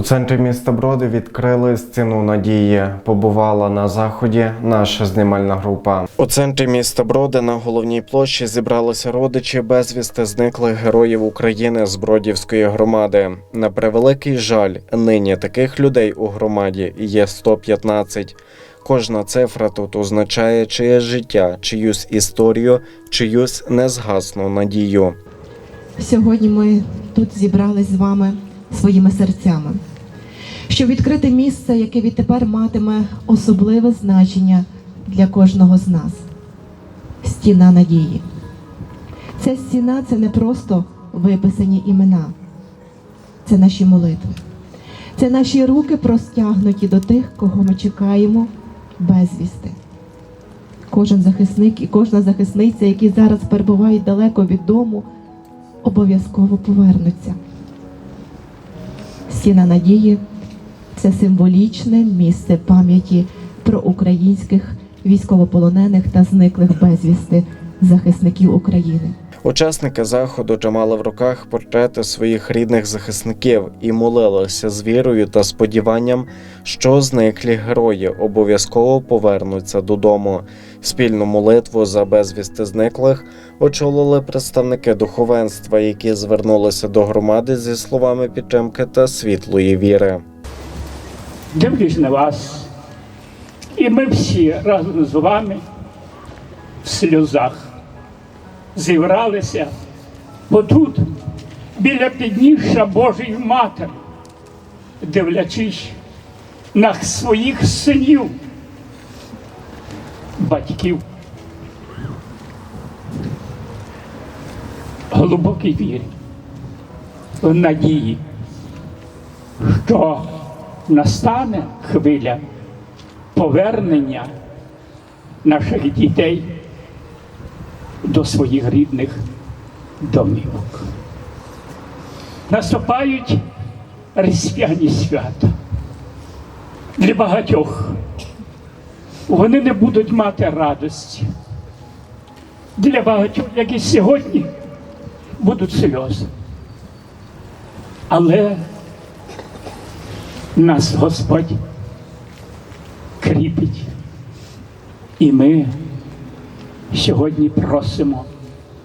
У центрі міста Броди відкрили стіну надії. Побувала на заході наша знімальна група. У центрі міста Броди на головній площі зібралися родичі безвісти зниклих героїв України з Бродівської громади. На превеликий жаль, нині таких людей у громаді є 115. Кожна цифра тут означає чиє життя, чиюсь історію, чиюсь незгасну надію. Сьогодні ми тут зібрались з вами своїми серцями, щоб відкрити місце, яке відтепер матиме особливе значення для кожного з нас. Стіна надії. Ця стіна це не просто виписані імена, це наші молитви. Це наші руки простягнуті до тих, кого ми чекаємо безвісти. Кожен захисник і кожна захисниця, які зараз перебувають далеко від дому, обов'язково повернуться. Стіна надії це символічне місце пам'яті про українських військовополонених та зниклих безвісти захисників України. Учасники заходу тримали в руках портрети своїх рідних захисників і молилися з вірою та сподіванням, що зниклі герої обов'язково повернуться додому. Спільну молитву за безвісти зниклих очолили представники духовенства, які звернулися до громади зі словами підтримки та світлої віри. дивлюсь на вас, і ми всі разом з вами в сльозах зібралися отут, біля підніжжя Божої Матері, дивлячись на своїх синів, батьків. Глибокій вірі, в надії, що настане хвиля повернення наших дітей до своїх рідних домівок. Наступають різдвяні свята. Для багатьох вони не будуть мати радості. Для багатьох, як і сьогодні, будуть сльози. Але нас Господь кріпить. І ми сьогодні просимо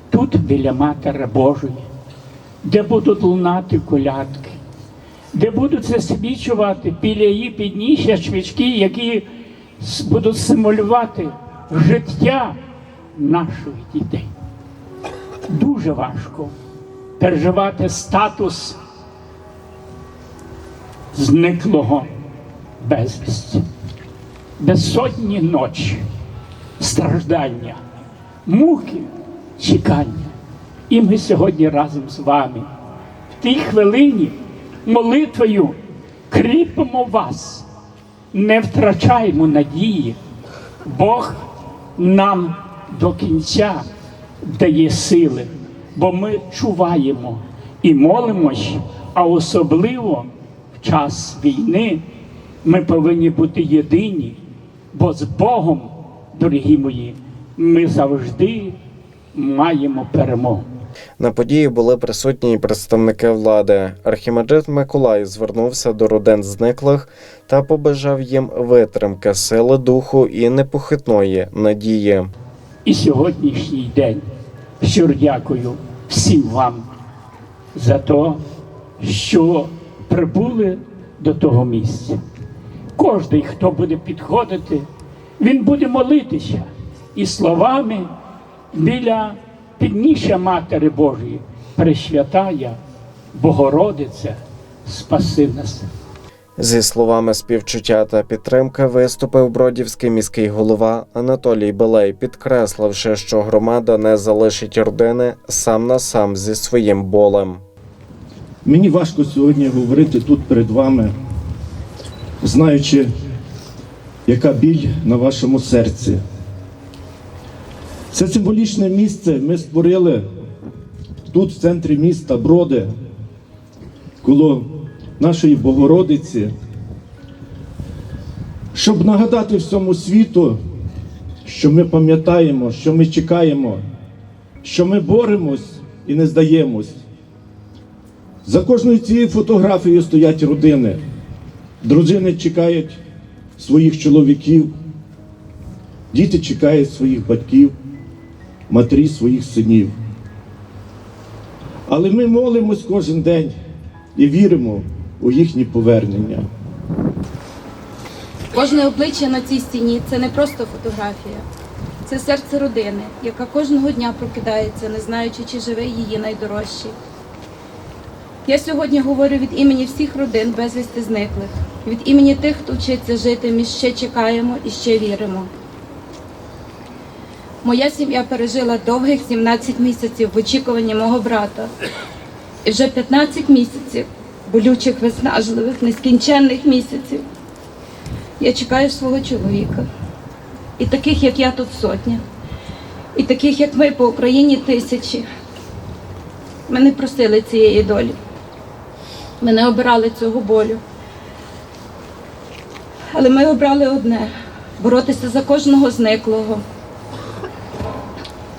тут, біля Матері Божої, де будуть лунати колядки, де будуть засвічувати біля її підніжжя свічки, які будуть симулювати життя наших дітей. Дуже важко переживати статус зниклого безвісті. Безсотні ночі, страждання, муки, чекання. І ми сьогодні разом з вами в тій хвилині молитвою кріпимо вас, не втрачаємо надії. Бог нам до кінця дає сили, бо ми чуваємо і молимось, а особливо в час війни ми повинні бути єдині, бо з Богом, дорогі мої, ми завжди маємо перемогу. На події були присутні і представники влади. Архімандрит Миколай звернувся до родин зниклих та побажав їм витримки, сили духу і непохитної надії. І сьогоднішній день щиро дякую всім вам за те, що прибули до того місця. Кожний, хто буде підходити, він буде молитися і словами біля підніжжя Матері Божої, Пресвятая Богородиця, спаси нас. Зі словами співчуття та підтримки виступив бродівський міський голова Анатолій Белей, підкресливши, що громада не залишить родини сам на сам зі своїм болем. Мені важко сьогодні говорити тут перед вами, знаючи, яка біль на вашому серці. Це символічне місце ми створили тут, в центрі міста Броди, коло нашої Богородиці, щоб нагадати всьому світу, що ми пам'ятаємо, що ми чекаємо, що ми боремось і не здаємось. За кожною цією фотографією стоять родини. Дружини чекають своїх чоловіків, діти чекають своїх батьків, матері своїх синів. Але ми молимось кожен день і віримо у їхнє повернення. Кожне обличчя на цій стіні це не просто фотографія, це серце родини, яка кожного дня прокидається, не знаючи, чи живе її найдорожчий. Я сьогодні говорю від імені всіх родин безвісти зниклих, від імені тих, хто вчиться жити, ми ще чекаємо і ще віримо. Моя сім'я пережила довгих 17 місяців в очікуванні мого брата. І вже 15 місяців болючих, виснажливих, нескінченних місяців. Я чекаю свого чоловіка. І таких, як я, тут сотня. І таких, як ми по Україні, тисячі. Ми не просили цієї долі. Ми не обирали цього болю. Але ми обрали одне боротися за кожного зниклого.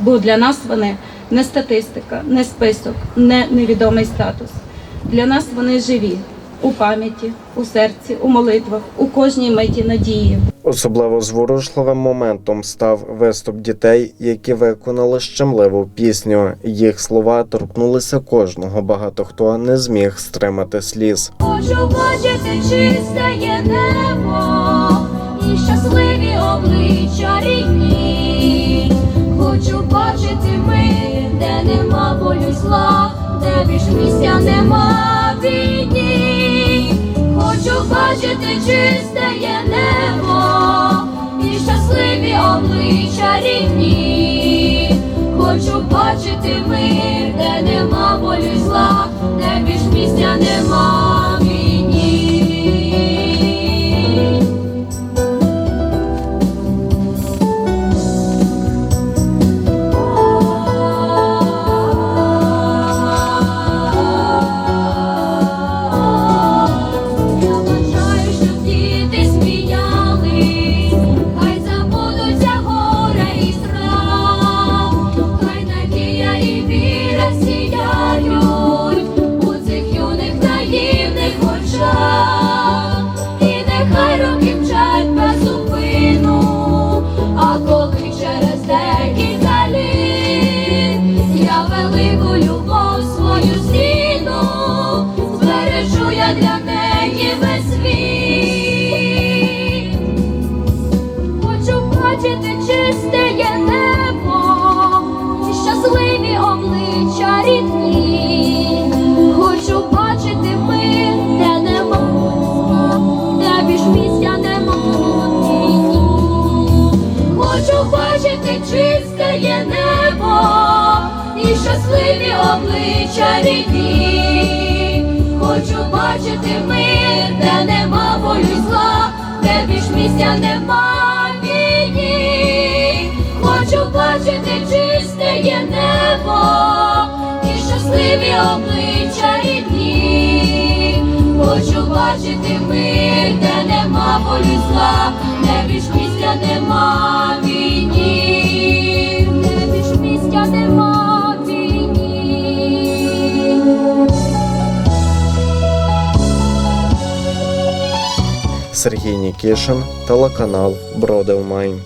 Бо для нас вони не статистика, не список, не невідомий статус. Для нас вони живі у пам'яті, у серці, у молитвах, у кожній миті надії. Особливо зворушливим моментом став виступ дітей, які виконали щемливу пісню. Їх слова торкнулися кожного. Багато хто не зміг стримати сліз. Хочу бачити чисте є небо і щасливі обличчя рідні. Хочу бачити мир, де нема болю зла, де більш місця нема війні. Хочу бачити чисте є небо і щасливі обличчя рідні. Хочу бачити мир, де нема болю зла, де більш місця нема обличчя рідні. Хочу бачити мир, де нема болю зла, де більш місця нема війні. Хочу бачити чисте є небо і щасливі обличчя рідні. Хочу бачити мир, де нема болю зла, де більш місця нема війні, Сергій Кішин, телеканал Бродевмайн.